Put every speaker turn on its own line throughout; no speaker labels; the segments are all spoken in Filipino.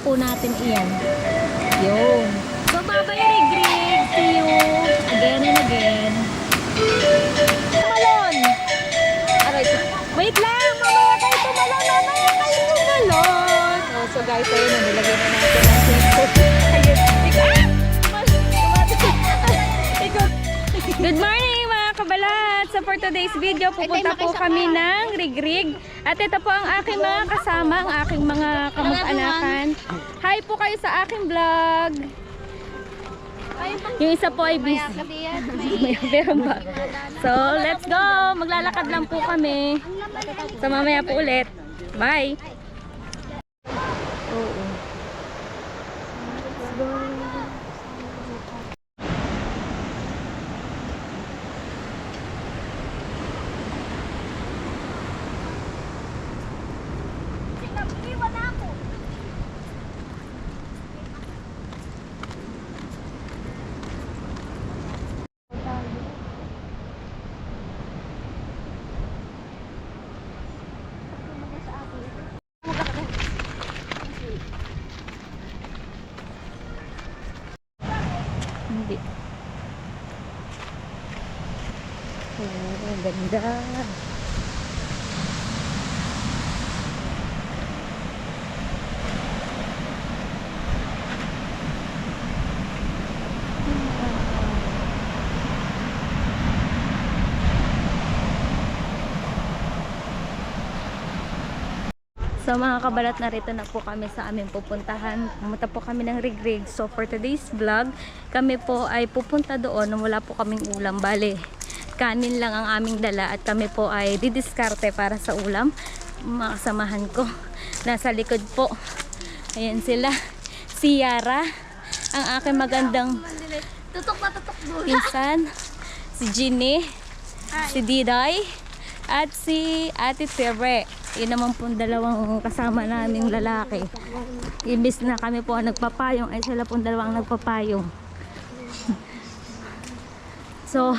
po natin iyan. Yun. Today's video, pupunta po kami ng Rigrig. At ito po ang aking mga kasama, ang aking mga kamag-anakan. Hi po kayo sa aking vlog. Yung isa po ay busy. May meron ba? So, let's go! Maglalakad lang po kami. So, mamaya po ulit. Bye! Oo. Hindi. Oh, ganda. So mga kabalat, narito na po kami sa aming pupuntahan. Pumunta po kami ng Rigrig. So for today's vlog, kami po ay pupunta doon wala po kaming ulam. Bale, kanin lang ang aming dala at kami po ay didiskarte para sa ulam. Mga kasamahan ko. Nasa likod po. Ayan sila. Si Yara, ang aking magandang
Tutok na tutok
pinsan. Si Ginny, si Diday, at si Ate Tere. Yun naman po dalawang kasama naming lalaki. Imbis na kami po ang nagpapayong, ay sila po dalawang nagpapayong. So,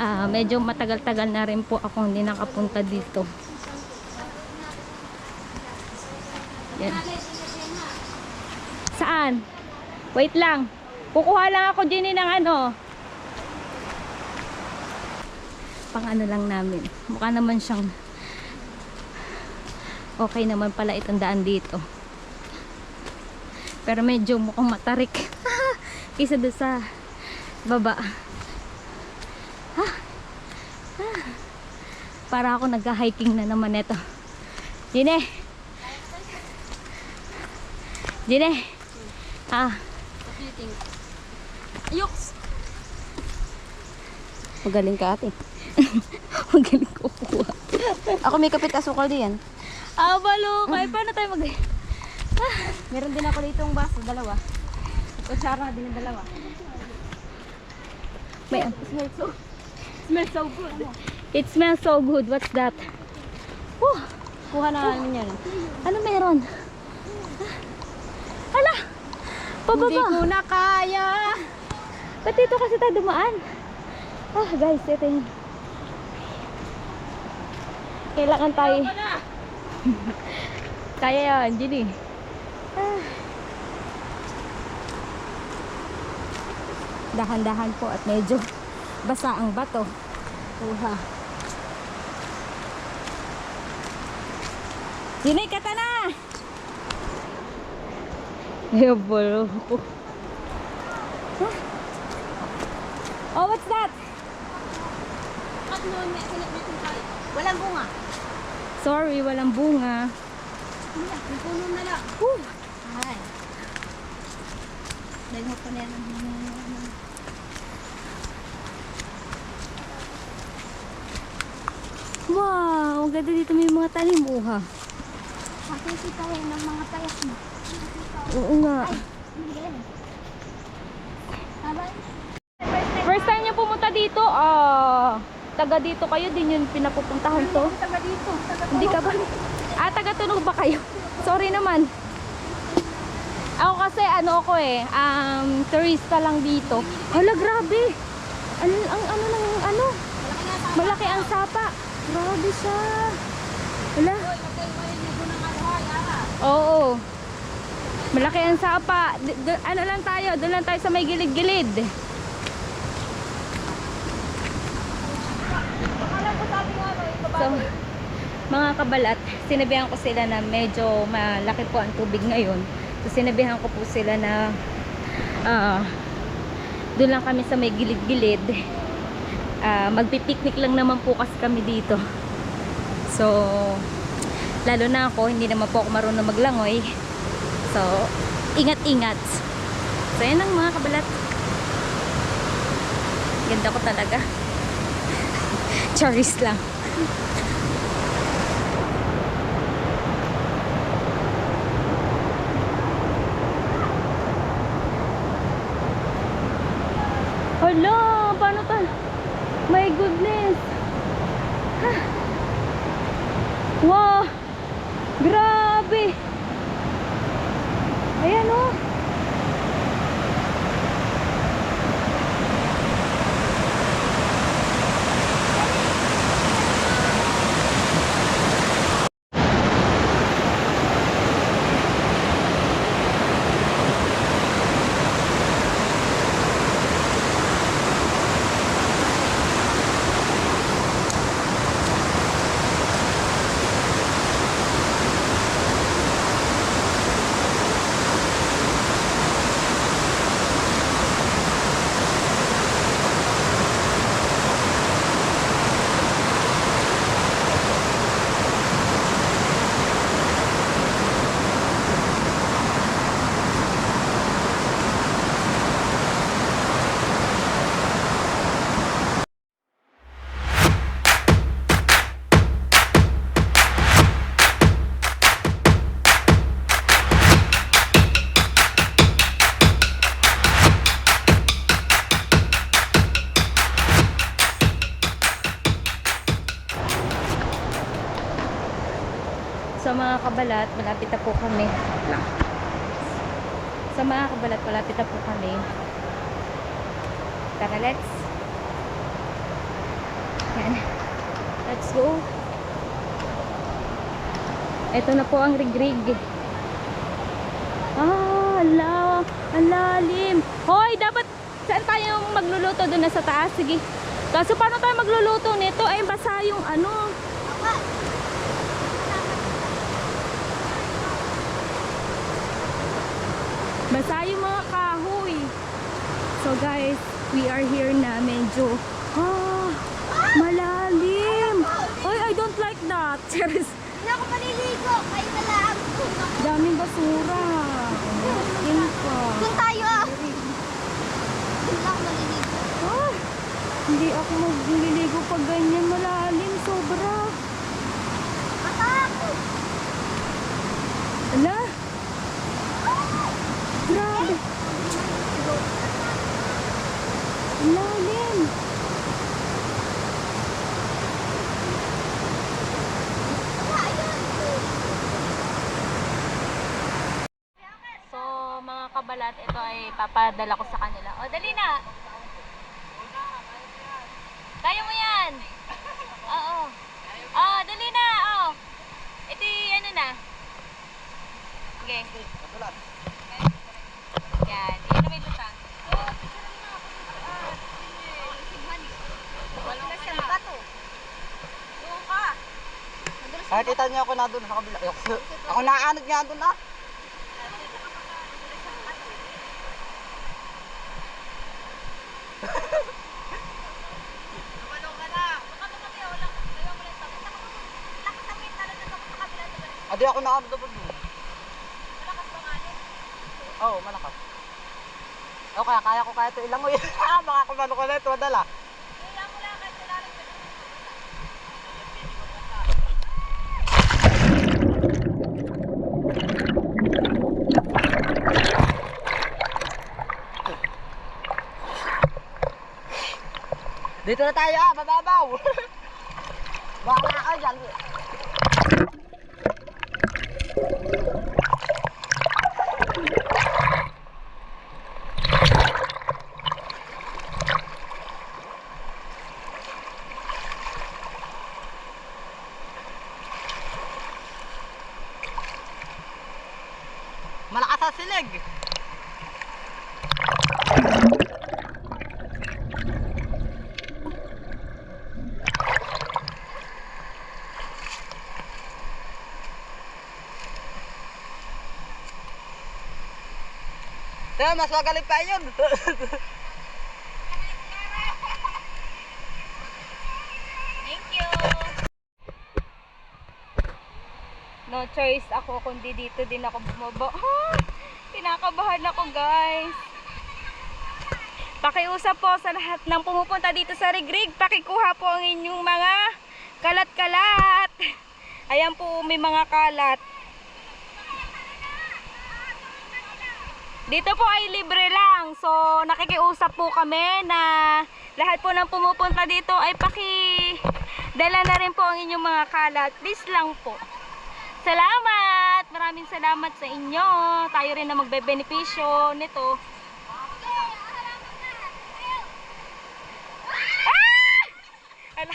ah medyo matagal-tagal na rin po akong hindi nakapunta dito. Yan. Saan? Wait lang. Kukuha lang ako din ng ano. Pang ano lang namin. Mukha naman siyang okay naman pala itong daan dito. Pero medyo mukhang matarik. Kisa doon sa baba. Ah. Ah. Para ako nagka-hiking na naman ito. Jine! Jine! Ah,
Ayuks.
Magaling ka ate.
magaling ko kuha.
Ako may kapit asukal diyan.
Ah, balo. Kaya paano tayo mag...
Meron din ako ditong baso, dalawa. Kutsara din ng dalawa.
May,
Smells so, smells so good.
It smells so good. What's that? Oh,
Kuha na namin yan.
ano meron? Hala!
Hindi
Pababa.
ko na kaya.
Ba't dito kasi tayo dumaan? Ah, guys, ito yun. Kailangan tayo... Kaya yan, Ginny. Ah. Dahan-dahan po at medyo basa ang bato. Uha. Ginny, kata na! Ayun, Oh, what's that?
At noon, may sinabit tayo. Walang bunga.
Sorry, walang bunga.
Hindi, may puno na lang.
Whew.
Ay. Dahil mo pa na yan.
Wow, ang ganda dito may mga tanim. Uha.
Makikita yan ng mga tayas mo.
Oo nga. First time niyo pumunta dito, ah, taga dito kayo, din yung pinapupuntahan to.
Taga dito. Taga
Hindi ka ba? Ah, taga tunog ba kayo? Sorry naman. Ako kasi ano ako eh, um, turista lang dito. Hala, grabe. Ano, ang ano ng ano? Malaki ang sapa. Grabe siya. Hala. Oo. Malaki ang sapa. D- ano lang tayo, doon lang tayo sa may gilid-gilid. So, mga kabalat, sinabihan ko sila na medyo malaki po ang tubig ngayon. So, sinabihan ko po sila na ah, doon lang kami sa may gilid-gilid. Ah, magpipiknik lang naman po kasi kami dito. So, lalo na ako, hindi naman po ako marunong maglangoy. So, ingat-ingat. So, yan ang mga kabalat. Ganda ko talaga. Charis lang. Hala, paano to? My goodness. Wow. Kabalat, malapit na po kami. Sa mga kabalat, malapit na po kami. Tara, let's. Yan. Let's go. Ito na po ang rigrig. Ah, ala, ang lalim. Hoy, dapat saan tayo magluluto doon na sa taas? Sige. Kaso paano tayo magluluto nito? Ay, basa yung ano. Basa yung mga kahoy. So guys, we are here na medyo ah, malalim. Oy, I don't like that. Serious.
Hindi ako maliligo. Kayo na lang.
Daming basura. Yun pa.
Doon tayo ah. Hindi ako maliligo.
Ah, hindi ako magliligo pag ganyan malalim. Sobra.
Matakot.
Ala. Grabe. Ang Lalim. So, mga kabalat, ito ay papadala ko sa kanila. O, dali na. Kaya mo yan. Oo. Oo, dali na. Oo. Ito y- ano na. Okay. Yan. Yan na may lutang.
Nakikita niyo ako na doon sa kabila. Ako, nakaanod nga doon ah. Adi ako nakaanod doon. Oo, oh, malakas. O kaya kaya ko kaya ito ilangoy. Baka kumano ko na ito, madala. Dito na tayo ah, mababaw. Bahala ka dyan. Malakas ang silig. Kaya mas magaling pa yun.
No choice ako kundi dito din ako bumaba. Ha! Kinakabahan ako guys. Pakiusap po sa lahat ng pumupunta dito sa Rigrig. Pakikuha po ang inyong mga kalat-kalat. Ayan po may mga kalat. Dito po ay libre lang. So, nakikiusap po kami na lahat po ng pumupunta dito ay paki dala na rin po ang inyong mga kalat. Please lang po. Salamat! Maraming salamat sa inyo. Tayo rin na magbebenepisyo nito. Ah! Ala.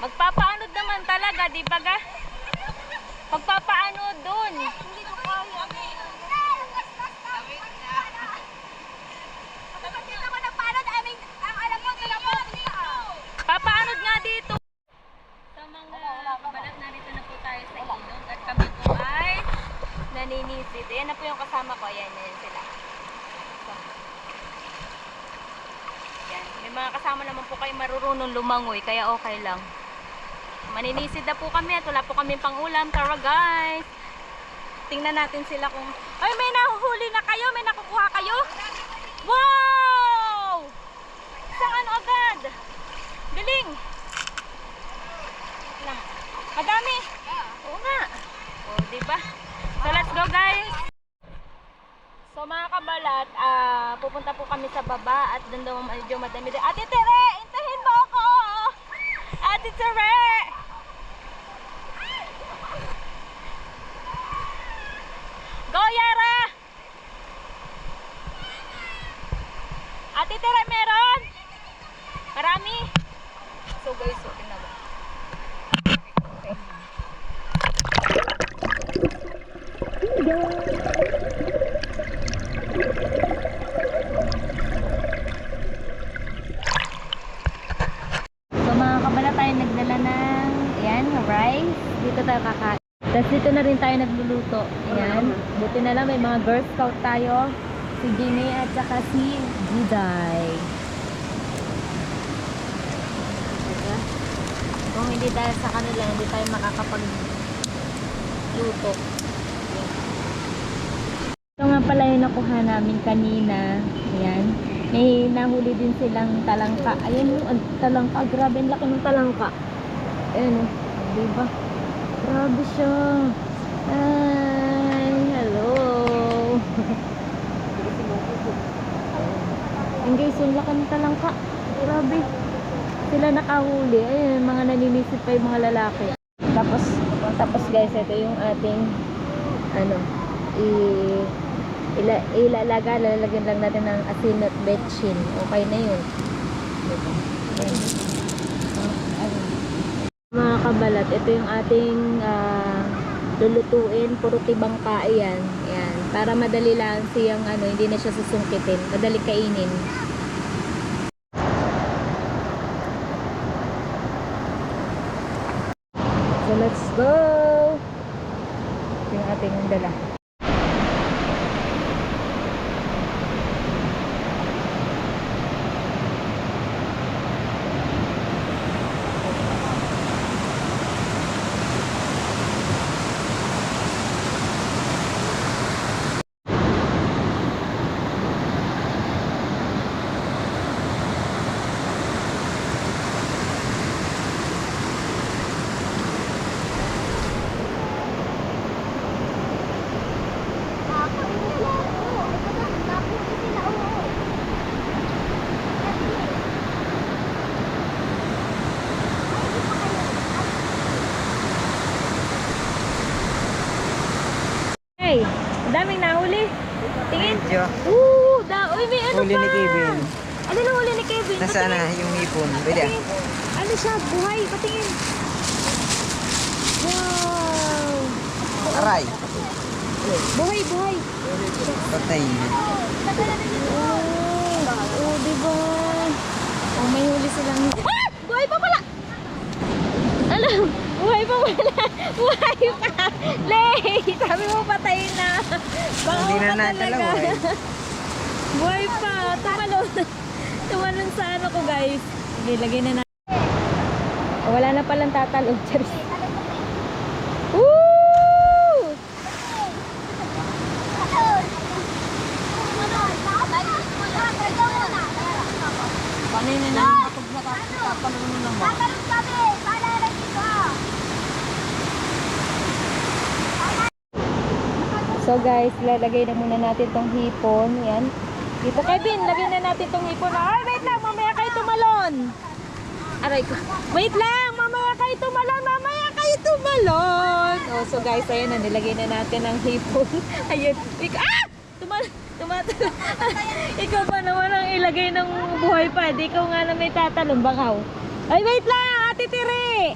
Magpapaanod naman talaga, di ba ga? Magpapaanod dun. Papaanod nga dito. Sa mga kabalat, narito na po tayo sa ilog at kami po ay naninisid. Ayan na po yung kasama ko. Ayan, ayan sila. So, yan. May mga kasama naman po kayo marurunong lumangoy, kaya okay lang. Maninisid na po kami at wala po kami pang ulam. Tara guys! Tingnan natin sila kung... Ay, may nahuhuli na kayo! May nakukuha kayo! Wow! Isang ano agad? Galing! Madami! Oo nga! O, diba? So, let's go guys! So mga kabalat, ah, pupunta po kami sa baba at doon daw medyo madami din. Ate Tere, intahin mo ako! Ate Tere! Go Yara! Ate Tere, meron? Marami? So guys, so tingnan mo. Okay. So mga kabala tayo nagdala ng ayan, rice. Dito tayo kakain. Tapos dito na rin tayo nagluluto. Ayan. Buti na lang may mga Girl Scout tayo. Si Jimmy at saka si Juday. Diba? Kung hindi dahil sa kanila, hindi tayo makakapagluto. Ito nga pala yung nakuha namin kanina. Ayan. May nahuli din silang talangka. Ayan yung ang talangka. Grabe, ang laki ng talangka. Ayan o. Diba? Grabe siya. Ay, hello. Ayan guys, yung laki ng talangka. Grabe. Sila nakahuli. Ayan, mga naninisid pa yung mga lalaki. Tapos, tapos guys, ito yung ating ano, i ila, ilalaga, lalagyan lang natin ng asin at betchin. Okay na yun. Diba? Ah, ayun. Mga kabalat, ito yung ating ah, lulutuin. Puro tibang yan. Ayan. Para madali lang siyang ano, hindi na siya susungkitin. Madali kainin. So let's go! Ito yung ating dala. Hey, ang daming nahuli. Tingin.
Medyo.
Oo, da, uy, may ano
Huli
pa.
ni Kevin.
Ano na huli ni Kevin?
Nasaan na yung ipon? Pwede ah.
Tingin. Ano siya? Buhay, patingin. Wow!
Aray.
Buhay, buhay.
Patay.
Oh, oh di ba? Oh, may huli silang... Ah! Buhay pa pala! Alam, buhay pa pala. Buhay pa. Lay, sabi mo patay na. Baka
Hindi na natalaw
talaga.
eh.
Buhay pa. Tumalon. Tumalon sa ano ko guys. Sige, lagay na natin. Oh, wala na palang tatalon. Charis. Woo!
Kanina na nakapag nakapagpapalun naman.
So guys, lalagay na muna natin tong hipon. Yan. Dito Kevin, lagay na natin tong hipon. Ay, wait lang, mamaya kayo tumalon. Aray ko. Wait lang, mamaya kayo tumalon, mamaya kayo tumalon. Oh, so guys, ayan na, nilagay na natin ang hipon. ayun. Ah! Tumal tumatalon. ikaw pa naman ang ilagay ng buhay pa. Di ikaw nga na may tatalon, bakaw. Ay, wait lang, ate Tiri.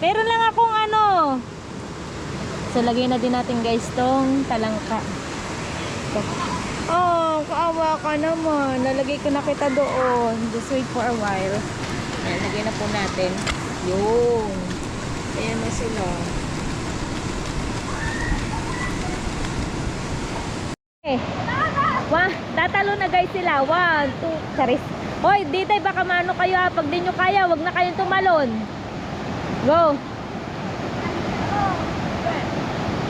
Meron lang akong ano, So, lagay na din natin guys tong talangka. Ito. Oh, kaawa ka naman. Lalagay ko na kita doon. Just wait for a while. Ayan, lagay na po natin. Yung. Ayan na sila. Eh. Wah, tatalo na guys sila. One, two, charis. Hoy, ditay baka mano kayo ha. Pag di nyo kaya, wag na kayong tumalon. Go. Yee! Woo! Ala, nasa na si Gina eh? Galing. May ulan. oh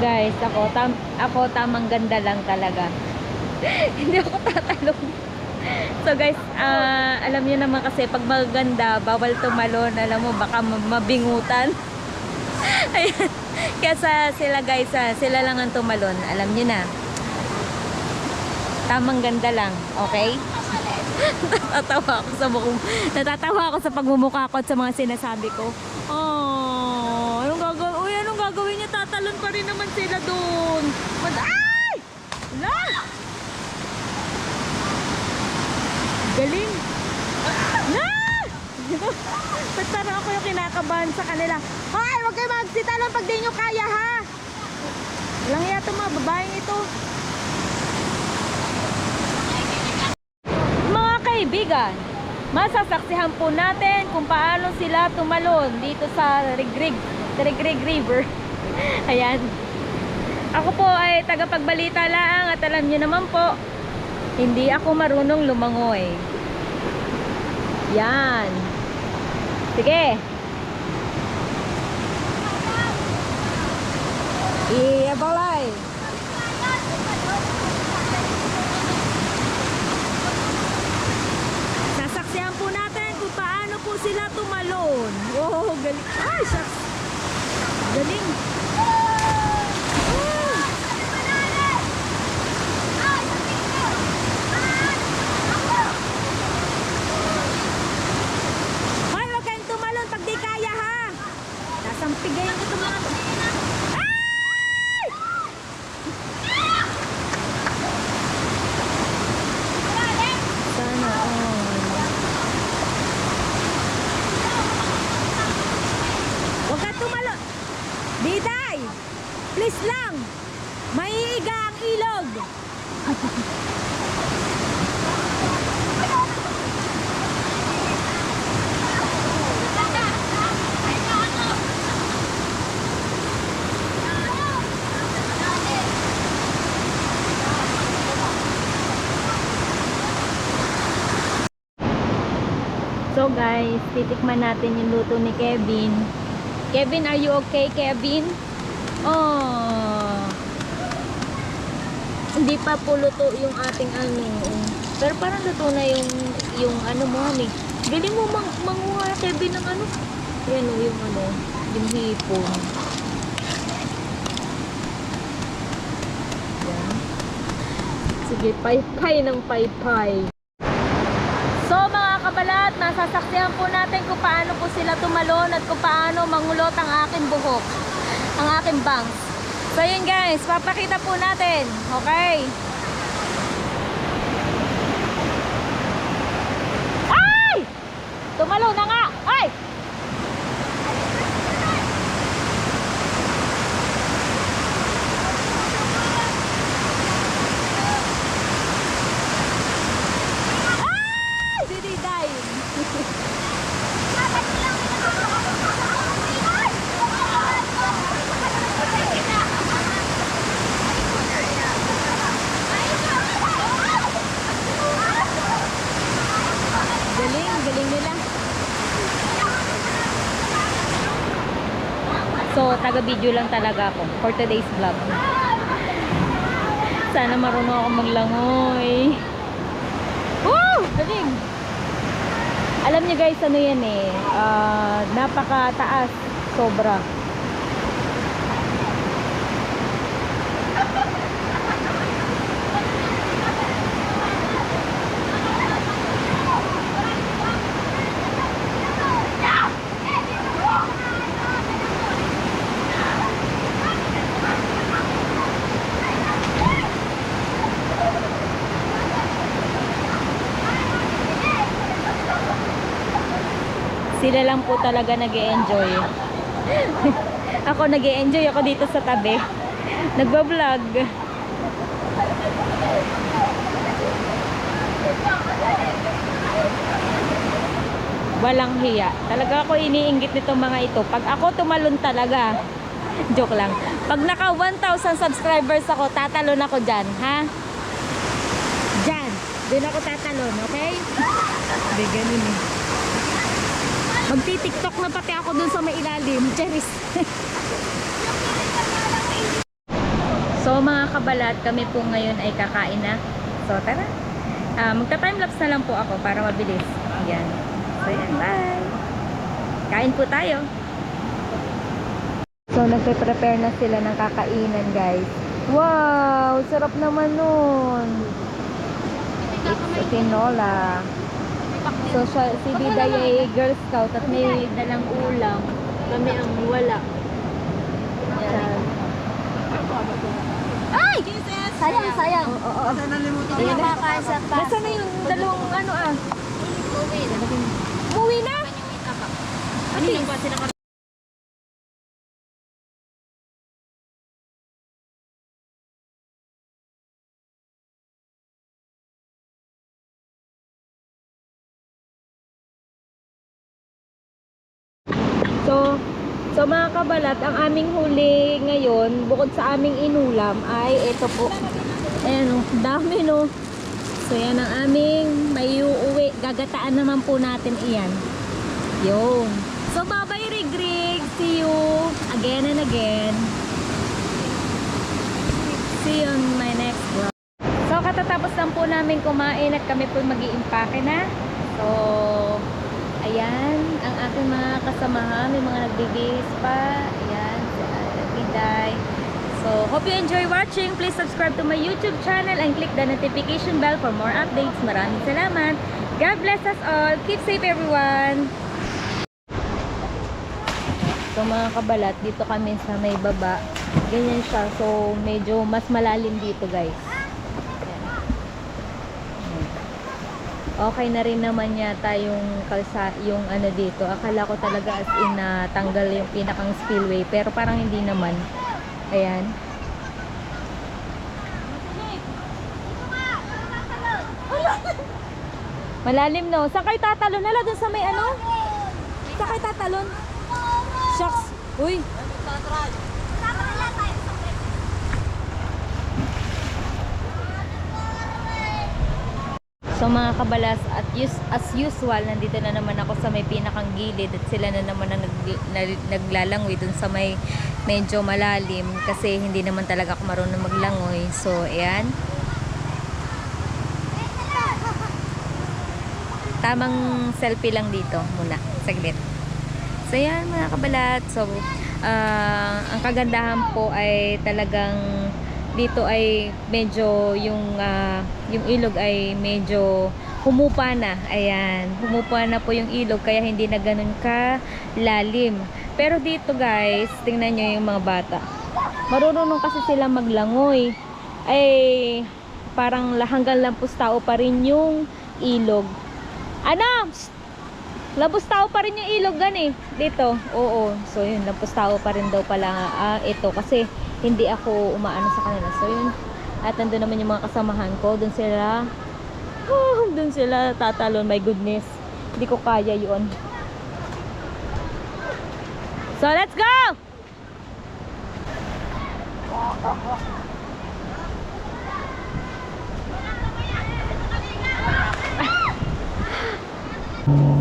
guys, ako, tam ako tamang ganda lang talaga. Hindi ako tatalong. So guys, ah, alam niyo naman kasi pag maganda, bawal tumalon. Alam mo, baka ma- mabingutan. Ayan. Kaya sila guys, ah, sila lang ang tumalon. Alam niyo na. Tamang ganda lang, okay? Natatawa ako sa mukha. Natatawa ako sa pagmumukha ko at sa mga sinasabi ko. Oh, anong gagawin? Uy, anong gagawin niya? Tatalon pa rin naman sila doon. Ay! Galing! Na! Ba't parang ako yung kinakabahan sa kanila? Hoy! Huwag kayo magsitalon pag di nyo kaya ha! Walang iya ito mga babaeng ito. Mga kaibigan, masasaksihan po natin kung paano sila tumalon dito sa Rigrig, Rigrig River. Ayan. Ako po ay tagapagbalita lang at alam niyo naman po, hindi ako marunong lumangoy. Yan. Sige. Iyabalay. Sasaksihan po natin kung paano po sila tumalon. Oh, galing. Ay, shucks. Galing. titikman natin yung luto ni Kevin. Kevin, are you okay, Kevin? Oh. Hindi pa po luto yung ating ano. Pero parang luto na yung yung ano mo, honey. Galing mo mang manguha, Kevin, ng ano. Yan o, yung ano, yung hipon. Sige, pay-pay ng pay-pay. Nasasaksihan po natin kung paano po sila tumalon at kung paano mangulot ang aking buhok. Ang aking bangs. So yun guys, papakita po natin. Okay? Ay! Tumalo na nga! Ay! Ay! Diniday! Galing, galing nila. So, taga-video lang talaga ako for today's vlog. Sana marunong ako maglangoy. Woo! Galing! Alam niyo guys, ano yan eh, ah, napakataas, sobra. Sila lang po talaga nag enjoy ako nag enjoy ako dito sa tabi. Nagba-vlog. Walang hiya. Talaga ako iniinggit nitong mga ito. Pag ako tumalon talaga. Joke lang. Pag naka 1,000 subscribers ako, tatalon ako dyan. Ha? Dyan. Doon ako tatalon. Okay? Hindi, ganun eh. Magti-tiktok na pati ako dun sa may ilalim. Cheris. so mga kabalat, kami po ngayon ay kakain na. So tara. Ah, magta-timelapse na lang po ako para mabilis. Yan. So yan, bye. Kain po tayo. So nagpe-prepare na sila ng kakainan guys. Wow! Sarap naman nun. It's tinola. So, siya, si Biday ay Girl Scout at may dalang ulam. Kami ang wala. Yan. Ay!
Sayang, sayang.
Oo, oo, oo.
Hindi na makakain sa pa.
Nasaan na yung dalawang ano ah?
Uwi na.
Umuwi na?
Kanina pa sila
So, so mga kabalat, ang aming huli ngayon, bukod sa aming inulam, ay ito po. Ayan o, dami no. So yan ang aming may uuwi. Gagataan naman po natin iyan. Yun. So bye-bye Rig Rig. See you again and again. See you on my next vlog. So katatapos lang po namin kumain at kami po mag iimpake na. So, ayan, ang aking mga kasamahan, may mga nagbibihis pa. Ayan, si Biday. So, hope you enjoy watching. Please subscribe to my YouTube channel and click the notification bell for more updates. Maraming salamat. God bless us all. Keep safe everyone. So mga kabalat, dito kami sa may baba. Ganyan siya. So medyo mas malalim dito guys. Ayan. Okay na rin naman yata yung kalsa, yung ano dito. Akala ko talaga as in na tanggal yung pinakang spillway. Pero parang hindi naman. Ayan. Malalim no. Saan kayo tatalon? Nala dun sa may ano? Saan kayo tatalon? Shucks. Uy. So mga kabalas, at us- as usual, nandito na naman ako sa may pinakang gilid at sila na naman ang nag- na- naglalangoy dun sa may medyo malalim kasi hindi naman talaga ako marunong maglangoy. So, ayan. Tamang selfie lang dito muna, saglit. So, ayan mga kabalat. So, ah, ang kagandahan po ay talagang dito ay medyo yung ah, yung ilog ay medyo humupa na. Ayan, humupa na po yung ilog kaya hindi na ganun ka lalim. Pero dito guys, tingnan nyo yung mga bata. Marunong kasi sila maglangoy. Ay parang hanggang lampos tao pa rin yung ilog. Ano? Labos tao pa rin yung ilog gan eh. Dito. Oo. So yun, labos tao pa rin daw pala ah, ito kasi hindi ako umaano sa kanila. So yun. At nandun naman yung mga kasamahan ko. Doon sila oh, doon sila tatalon. My goodness. Hindi ko kaya yun. So let's go!